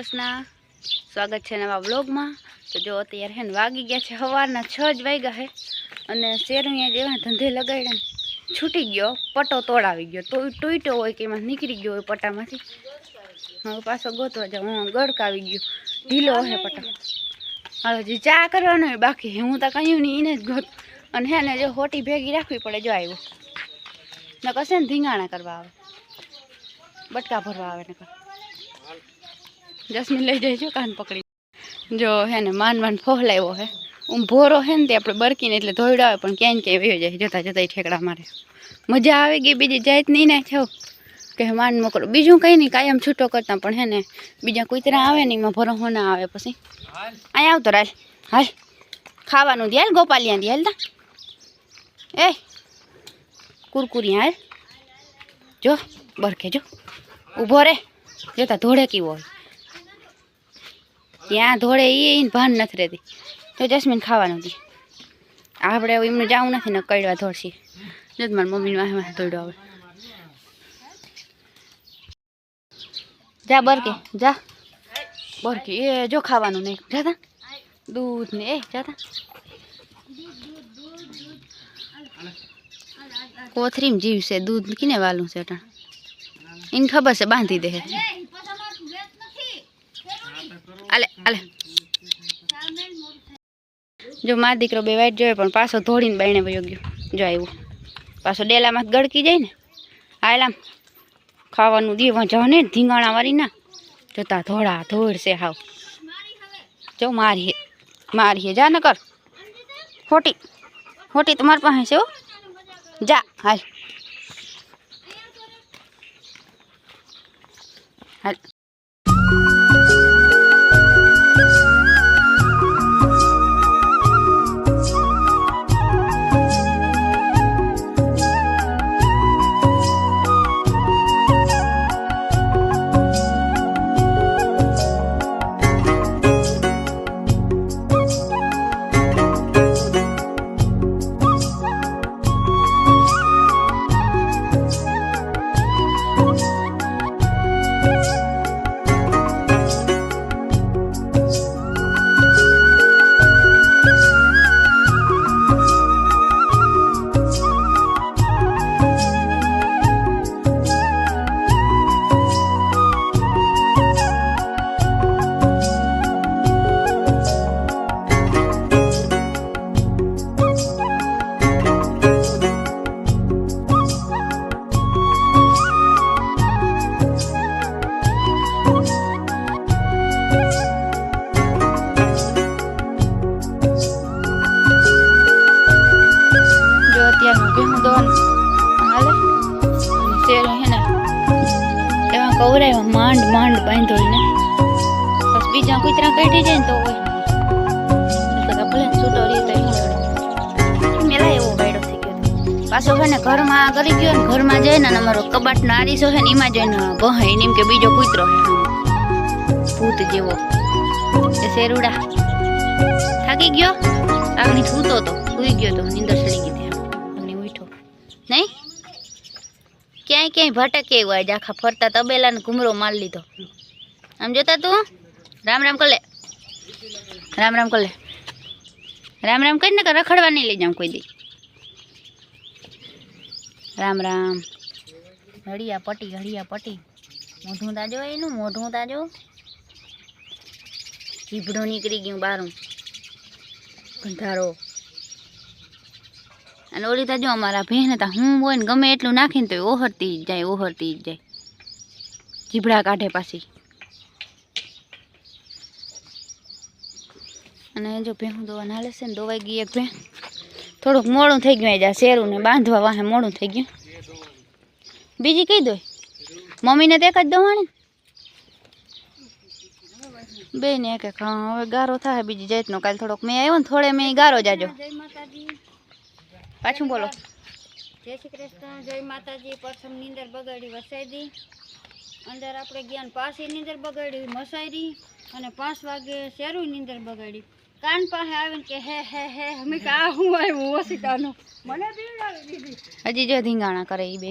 કૃષ્ણ સ્વાગત છે નવા વ્લોગમાં. તો જો અત્યારે હે ને વાગી ગયા છે, સવારના છ જ વાગ્યા હે અને શેરણીયા જેવા ધંધે લગાડ્યા છૂટી ગયો પટ્ટો તોડાવી ગયો. તો તૂટ્યો હોય કે એમાં નીકળી ગયો હોય પટ્ટામાંથી હવે પાછો ગોતવા જાવ હું ગડકાવી ગયો. ઢીલો હે પટ્ટો હવે જે ચા કરવાનો હોય બાકી હું. તો કહ્યું નહીં એને જ ગોત. અને હે ને જો હોટી ભેગી રાખવી પડે, જો આવ્યો. ને કશે ને ધીંગાણા કરવા આવે. બટકા ભરવા આવે ને જસ્મીન લઈ જાય છો કાન પકડી. જો હે ને માન માન ફોહલાવ્યો હે ઊંભોરો હે ને તે આપણે બરકીને એટલે ધોઈડો આવે પણ ક્યાંય ને ક્યાંય વયો જાય જતા જતા ઠેકડા મારે. મજા આવી ગઈ બીજી જાય જ નહીં ના થયો કે માન મોકલો. બીજું કંઈ નહીં કાયમ છૂટો કરતા પણ હે ને બીજા કૂતરા આવે ને એમાં ભરોહો ના આવે પછી. અહીંયા આવતો રાલ હાલ. ખાવાનું દે હાલ ગોપાલિયા દે હાલ તા. એ કુરકુરી હાલ. જો બરકે જો. ઊભો રે. જોતા ધોળે કેવો હોય. ત્યાં ધોળે એ ભાન નથી રહેતી. તો જસ્મીન ખાવાનું હતી આપણે એમને જવું નથી ને કડવા ધોળશી. તો મારી મમ્મીને વાહે વાહે હવે. જા બરકે જા. બરકે, એ જો ખાવાનું નહીં જાતા દૂધ ને એ જાતા કોથરીમ જીવ છે દૂધ કીને વાલું છે અટાણ? એને ખબર છે બાંધી દે આલે આલે. જો માર દીકરો બે વાઈટ જોયો પણ પાછો ધોળીને બાઈને વયો ગયો. જો આવ્યું પાછો ડેલામાં ગળકી જાય ને. આયલામ ખાવાનું દે જાવ ને ધીંગાણા વાળી ના. જોતા ધોળા ધોળ છે હાવ. જો મારી મારી જા ન કર. ખોટી ખોટી તમારી પાસે છે જા, હાલ. હાલ. શેરો હે ને, એમાં કવરાય માંડ માંડ બાંધો ને બસ બીજા કૂતરા કાઢી જાય ને તો હોય. હતો. પાછો છે ને ઘરમાં કરી ગયો ને, ઘરમાં જઈને અને અમારો કબાટનો આરીસો છે ને, એમાં જઈને બહાય એમ કે બીજો કૂતરો ભૂત જેવો. એ શેરુડા. થાકી ગયો? આગળ સૂતો તો સૂઈ ગયો તો, નીંદર ચડી ગઈ ક્યાંય ક્યાંય ભટકે એવું આજે આખા ફરતા તબેલા ને ઘુમરો માર લીધો. આમ જોતા તું રામ રામ કલે. રામ રામ કલે. રામ રામ કરીને કે રખડવા નહીં લઈ જાઉં કોઈ દી. રામ રામ. હળિયા પટી હળિયા પટી. મોઢું તાજો એનું, મોઢું તાજો. જીભડો નીકળી ગયું બારું. ગંધારો અને ઓલી તો જો અમારા ભેને હતા હું હોય ને ગમે એટલું નાખીને તો ઓહરતી જ જાય, ઓહરતી જ જાય. જીભડા કાઢે પાછી. અને જો ભેહું દોવા નાલે છે ને, દોવાઈ ગઈ એક ભે થોડુંક મોડું થઈ ગયું જા શેરું ને બાંધવા વાહે મોડું થઈ ગયું. બીજી કઈ દોય? મમ્મીને તો એક જ દવાણી. બે ને એક એક હવે ગારો થાય, બીજી જાતનો કાલે થોડોક મેં આવ્યો ને, થોડે મેં ગારો જાજો. પાછું બોલો. જય શ્રી કૃષ્ણ જય માતાજી. પ્રથમ નીંદર બગાડી વસાઈ દી અંદર આપણે ગયા ને પાછી નીંદર બગાડી મસાયરી. અને પાંચ વાગે શેરું નીંદર બગાડી. કાન પાસે આવીને કે હે હે હે. અમે કે આ હું આવ્યું ઓસિતાનું મને હજી જો ધીંગાણા કરે એ બે.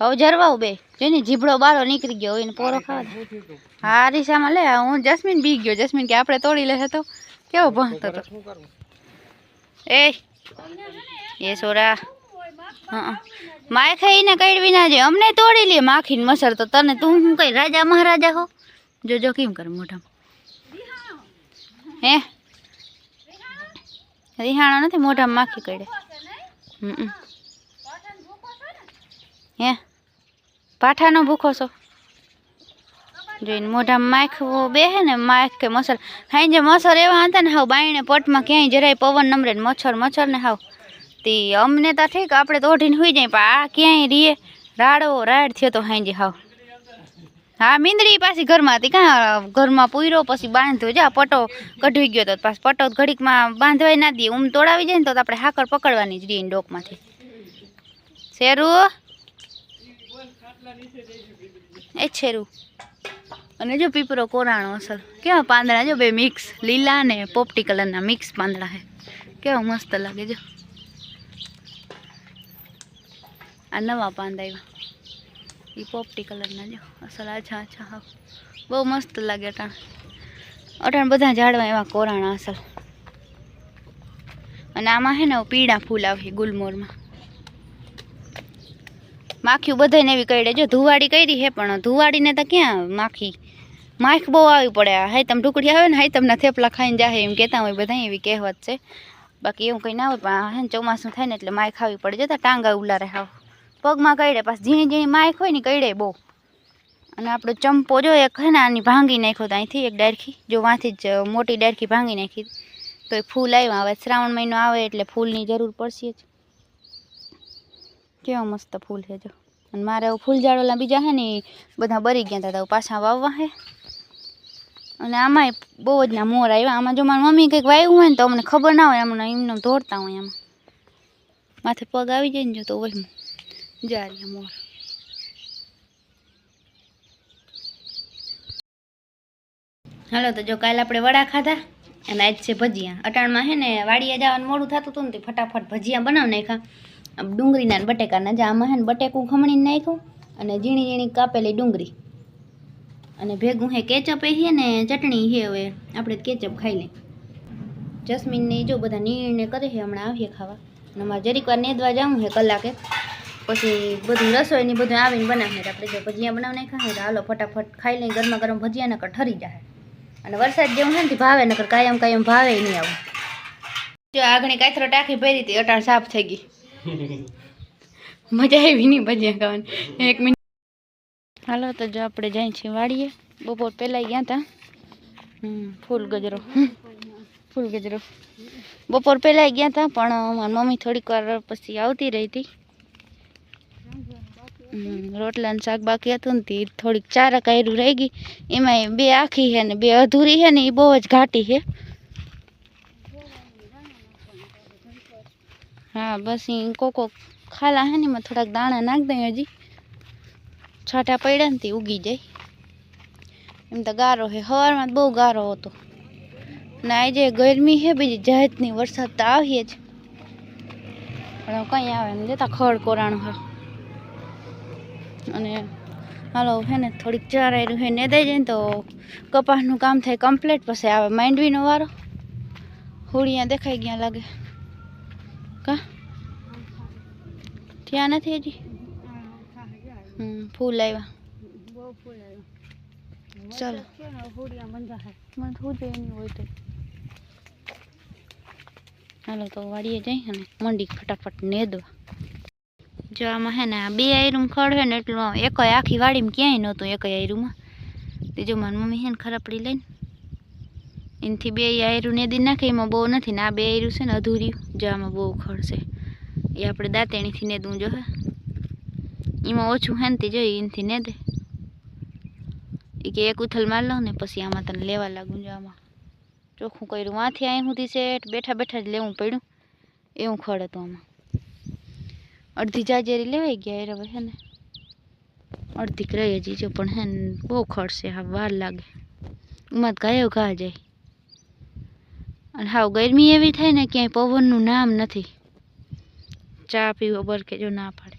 હવે જરવાઉ બે. જોઈને જીભડો બારો નીકળી ગયો હોય ને પોરો ખાવા હા રીસામાં લે હું જસ્મીન બી ગયો. જસ્મીન કે આપણે તોડી લેશે તો. કેવો ભણતો હતો એ એ સોરા માય ખાઈને કઈ ના જોઈએ. અમને તોડી લે માખી ને મસર તો તને તું હું કઈ રાજા મહારાજા હો? જોજો કેમ કર મોઢામાં. હે? રિહાણો નથી મોઢામાં માખી કડે હે? પાઠાનો ભૂખો છો? જોઈને મોઢામાં માખવો બેહે ને માખ કે મચ્છર હાઈ જે મચ્છર એવા હતા ને હાવ બાઈને પટમાં ક્યાંય જરાય પવન નમરે ને મચ્છર મચ્છર ને હાવ. તે અમને તો ઠીક, આપણે તો ઓઢીને હોઈ જાય, પણ આ ક્યાંય રીએ? રાડો, રાડ થયો તો હાંજે હાવ. હા, મીંદડી પાછી ઘરમાં હતી કાં? ઘરમાં પૂર્યો પછી બાંધ્યો. જા, પટો કઢવી ગયો તો પાછો પટો ઘડીકમાં બાંધવાય ના દઈએ ઊમ તોડાવી જાય ને તો આપણે હાકર પકડવાની જ રીએ ડોકમાંથી. શેરું? એ છેરું. અને જો પીપરો કોરાણો અસલ. કેવા પાંદડા? જો બે મિક્સ લીલા ને પોપટી કલરના મિક્સ પાંદડા હે કેવા મસ્ત લાગે જો. આ નવા પાંદા આવ્યા એ પોપટી કલરના જો. અસલ આછા આછા હા. બહુ મસ્ત લાગે અટાણ. અટાણ બધા ઝાડવા એવા કોરાણા અસલ. અને આમાં હે ને પીળા ફૂલ આવે ગુલમોરમાં. માખ્યું બધાને એવી કઈડે જો ધુવાડી કરી હે પણ ધુવાડીને તો ક્યાં માખી? માખ બહુ આવી પડે. હાય તમ ઢુકડી આવે ને હાય તમને થેપલા ખાઈને જાહે એમ કહેતા હોય બધા એવી કહેવત છે. બાકી એવું કંઈ ના હોય પણ હે ને ચોમાસું થાય ને એટલે માખ આવી પડે. જતા ટાંગા ઉલારે હાવ. પગમાં કઈડે પાછું ઝીણી ઝીણી માખ હોય ને કઈડે બહુ. અને આપણો ચંપો જો એક હે ને આની ભાંગી નાખ્યો તો અહીંથી એક ડાયરખી જો વાંથી જ મોટી ડાયરખી ભાંગી નાખી. તો એ ફૂલ આવ્યા. હવે શ્રાવણ મહિનો આવે એટલે ફૂલની જરૂર પડશે જ. કેવા મસ્ત ફૂલ છે જો. અને મારે ફૂલ ઝાડવાલા બીજા હે ને બધા બરી ગયા હતા પાછા વાવવા હે. અને આમાંય બહુ જ ના મોર આવ્યા. આમાં જો મારી મમ્મી કંઈક વાવ્યું હોય ને તો અમને ખબર ના હોય અમને એમને દોડતા હોય આમાં માથે પગ આવી જાય ને જો તો વહી જા મોર. હાલો, તો જો કાલે આપણે વડા ખાધા અને આજ છે ભજીયા. અટાણમાં હે ને વાડીએ જવાનું મોડું થતું હતું ને તે ફટાફટ ભજીયા બનાવી નાખ્યા. ડુંગળીના બટેકાના. જે આમાં હે ને બટેકું ખમણીને નાખ્યું અને ઝીણી ઝીણી કાપેલી ડુંગળી. અને ભેગું હે કેચઅપ એ છે ને ચટણી છે હવે. આપણે કેચઅપ ખાઈ લઈ જસ્મીનને જો બધા નિર્ણય કરે છે હમણાં આવીએ ખાવા. અને અમારે જરીક વાર નેદવા જવું છે કલાકે. પછી બધું રસોઈ ને બધું આવીને બનાવીએ આપણે. જો ભજીયા બનાવ નાખ્યા તો હાલો ફટાફટ ખાઈ લઈ ગરમા ગરમ ભજીયા નકર ઠરી જાય. અને વરસાદ જેવું છે ને ભાવે નકર કાયમ કાયમ ભાવે નહીં આવું. જો આગળ કાથરો ટાંકી ભરી હતી અટાણ સાફ થઈ ગઈ. મજા આવી નહીં ભજીયા ખાવાની. એક મિનિટ હાલો તો જો આપણે જાય છીએ વાડીએ. બપોર પહેલાં ગયા હતા હમ, ફૂલ ગજરો. હમ, ફૂલ ગજરો. બપોર પહેલાં ગયા હતા પણ મારી મમ્મી થોડીક વાર પછી આવતી રહી હતી. હમ, રોટલા ને શાક બાકી હતું ને તે થોડીક ચાર કાયરું રહી ગઈ. એમાં બે આખી છે ને બે અધૂરી છે ને એ બહુ જ ઘાટી છે. હા બસ એ કોકો ખાલા હે ને એમાં થોડાક દાણા નાખ દઈ હજી. છાંટા પડ્યા ને તે ઉગી જાય. એમ તો ગારો છે સવારમાં બહુ ગારો હતો. ને આજે ગરમી છે બીજી જાતની વરસાદ તો આવીએ જ. પણ કંઈ આવે ને જતા ખડ કોરાણું હા. અને હાલો, હે ને, થોડીક ચારાયેલું છે ને દઈ જાય ને તો કપાસનું કામ થાય કમ્પ્લીટ પછી આવે માંડવીનો વારો. હોળીયા દેખાઈ ગયા લાગે. કા? થયા નથી હજી? ફૂલ આવ્યા બહુ ફૂલ આવ્યા ચાલો. હોય તો? હાલો તો વાડીએ જઈ અને મંડી ફટાફટ નેદવા. જો આમાં હે ને આ બે આયરું ખડ હે ને એટલું એક આખી વાડીમાં ક્યાંય નહોતું એક આયરુંમાં. તે જો મારી મમ્મી હે ને ખરાપડી લઈને એનાથી બે આયરું નેદી નાખે એમાં બહુ નથી ને આ બે આયરું છે ને અધૂર્યું. જો આમાં બહુ ખડ છે. એ આપણે દાંતેણીથી નેદવું જો હે. એમાં ઓછું હે ને તે જોઈ એનાથી નેદે એ કે એક ઉથલ માર લઉં ને પછી આમાં તને લેવા લાગું જો આમાં ચોખ્ખું કર્યું વાંથી અહીં સુધી સેટ બેઠા બેઠા જ લેવું પડ્યું એવું ખડ હતું આમાં અડધી જાજેરી લેવાઈ ગયા એ હવે હે ને અડધી રહી હજી જો પણ હે ને બહુ ખડ છે હા વાર લાગે એમાં તો ગાયો ઘા જાય અને હાવ ગરમી એવી થાય ને ક્યાંય પવનનું નામ નથી ચા પીવો બર કે જો ના પાડે